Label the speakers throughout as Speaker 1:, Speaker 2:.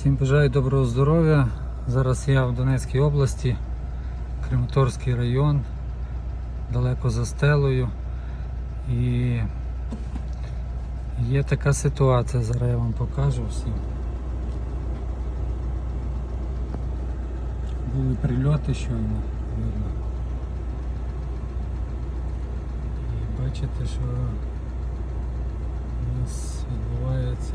Speaker 1: Всім бажаю доброго здоров'я. Зараз я в Донецькій області, Крематорський район, далеко за стелою. І є така ситуація, зараз я вам покажу всім. Були прильоти щойно, видно. І бачите, що у нас відбувається.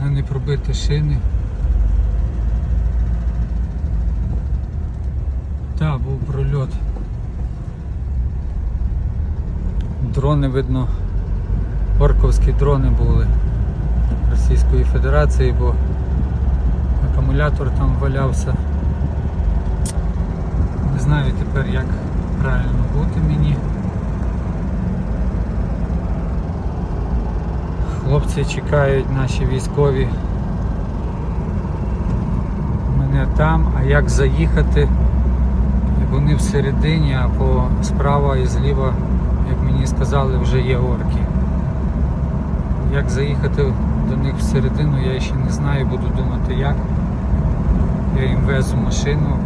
Speaker 1: Головне не пробити шини. Так, був прольот. Дрони видно, орковські дрони були Російської Федерації, бо акумулятор там валявся. Не знаю тепер як правильно бути мені. Хлопці чекають наші військові. Мене там, а як заїхати? Вони всередині, а по справа і зліва, як мені сказали, вже є орки. Як заїхати до них всередину, я ще не знаю, буду думати як. Я їм везу машину,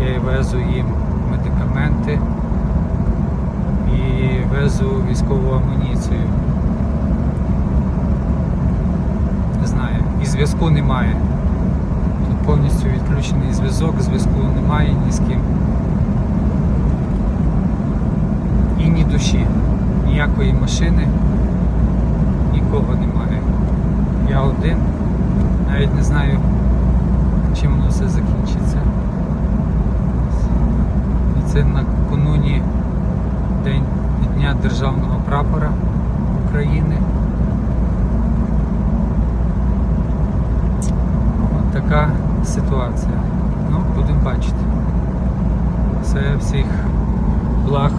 Speaker 1: я везу їм медикаменти і везу військову амуніцію. Не знаю, і зв'язку немає. Повністю відключений зв'язок, зв'язку немає ні з ким. І ні душі, ніякої машини, нікого немає. Я один, навіть не знаю, чим воно все закінчиться. І це накануні День Дня Державного прапора України. От така ситуація. Ну, будемо бачити. Все, всіх благ